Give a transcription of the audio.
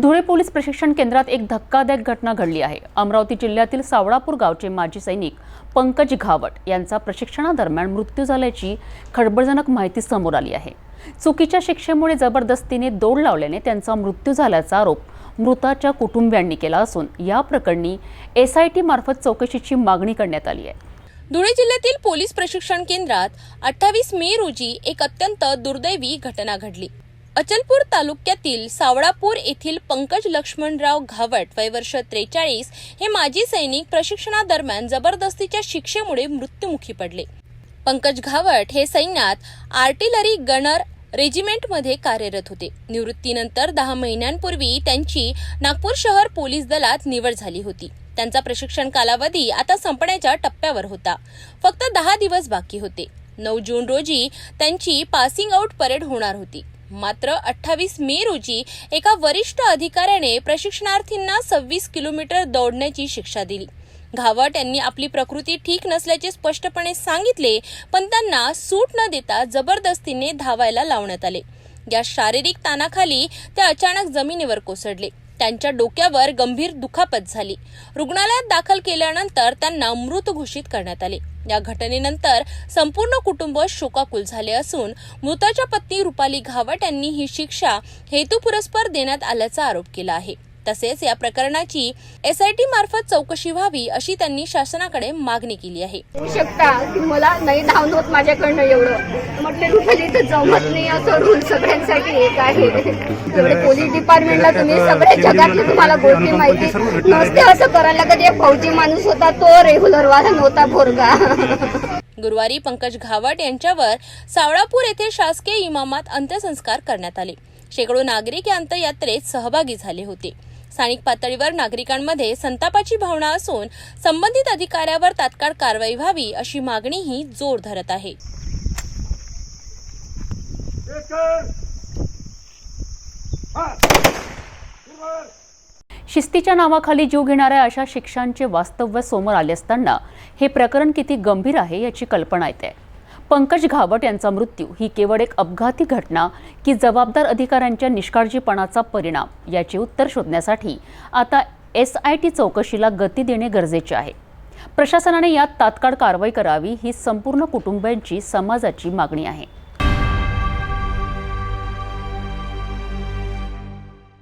Dhule police प्रशिक्षण केंद्रात एक धक्कादायक घटना घडली आहे. अमरावती जिल्ह्यातील सावळापूर गावचे माजी सैनिक पंकज घावट यांचा प्रशिक्षणादरम्यान मृत्यू झाल्याची खळबळजनक माहिती समोर आली आहे. चुकीच्या शिक्षेमुळे जबरदस्तीने दोड लावल्याने त्यांचा मृत्यू झाल्याचा आरोप मृताच्या कुटुंबियांनी केला असून या प्रकरणी एस आय टी मार्फत चौकशीची मागणी करण्यात आली आहे. धुळे जिल्ह्यातील पोलीस प्रशिक्षण केंद्रात अठ्ठावीस मे रोजी एक अत्यंत दुर्दैवी घटना घडली. अचलपूर तालुक्यातील सावळापूर येथील पंकज लक्ष्मणराव घावट वय वर्ष त्रेचाळीस हे माजी सैनिक प्रशिक्षणादरम्यान जबरदस्तीच्या शिक्षेमुळे मृत्युमुखी पडले. पंकज घावट हे सैन्यात आर्टिलरी गनर रेजिमेंटमध्ये कार्यरत होते. निवृत्तीनंतर दहा महिन्यांपूर्वी त्यांची नागपूर शहर पोलीस दलात निवड झाली होती. त्यांचा प्रशिक्षण कालावधी आता संपण्याच्या टप्प्यावर होता. फक्त दहा दिवस बाकी होते. नऊ जून रोजी त्यांची पासिंग आउट परेड होणार होती. मात्र अठ्ठावीस मे रोजी एका वरिष्ठ अधिकाऱ्याने प्रशिक्षणार्थींना सव्वीस किलोमीटर दौडण्याची शिक्षा दिली. घावट यांनी आपली प्रकृती ठीक नसल्याचे स्पष्टपणे सांगितले पण त्यांना सूट न देता जबरदस्तीने धावायला लावण्यात आले. या शारीरिक ताणाखाली ते अचानक जमिनीवर कोसळले. त्यांच्या डोक्यावर गंभीर दुखापत झाली. रुग्णालयात दाखल केल्यानंतर त्यांना मृत घोषित करण्यात आले. या घटनेनंतर संपूर्ण कुटुंब शोकाकुल झाले असून मृताच्या पत्नी रुपाली घावट यांनी ही शिक्षा हेतुपुरस्पर देण्यात आल्याचा आरोप केला आहे. तसेच या प्रकरणाची एसआयटी मार्फत चौकशी व्हावी अशी त्यांनी शासनाकडे मागणी केली आहे. शकता की मला नाही धावून होत माझ्याकडनं एवढं. म्हटलं रुपाली इथं जमत नाही असं रूल सगळ्यांसाठी एक आहे. पोलीस डिपार्टमेंटला तुम्ही सगळ्या जगातले तुम्हाला गोष्टी माहिती. नसते असं करायला लागत. एक फौजी माणूस होता तो रेग्युलर वाला नव्हता भोरगा गुरुवारी पंकज घावट यांच्यावर सावळापूर येथे शासकीय इमामात अंत्यसंस्कार करण्यात आले. शेकडो नागरिक या अंत्ययात्रेत सहभागी झाले होते. स्थानिक पातळीवर नागरिकांमध्ये संतापाची भावना असून संबंधित अधिकाऱ्यावर तात्काळ कारवाई व्हावी अशी मागणीही जोर धरत आहे. शिस्तीच्या नावाखाली जीव घेणाऱ्या अशा शिक्षांचे वास्तव्य समोर आले असताना हे प्रकरण किती गंभीर आहे याची कल्पना येते. पंकज घावट यांचा मृत्यू ही केवळ एक अपघाती घटना की जबाबदार अधिकाऱ्यांच्या निष्काळजीपणाचा परिणाम याचे उत्तर शोधण्यासाठी आता एस आय टी चौकशीला गती देणे गरजेचे आहे. प्रशासनाने यात तात्काळ कारवाई करावी ही संपूर्ण कुटुंबियांची समाजाची मागणी आहे.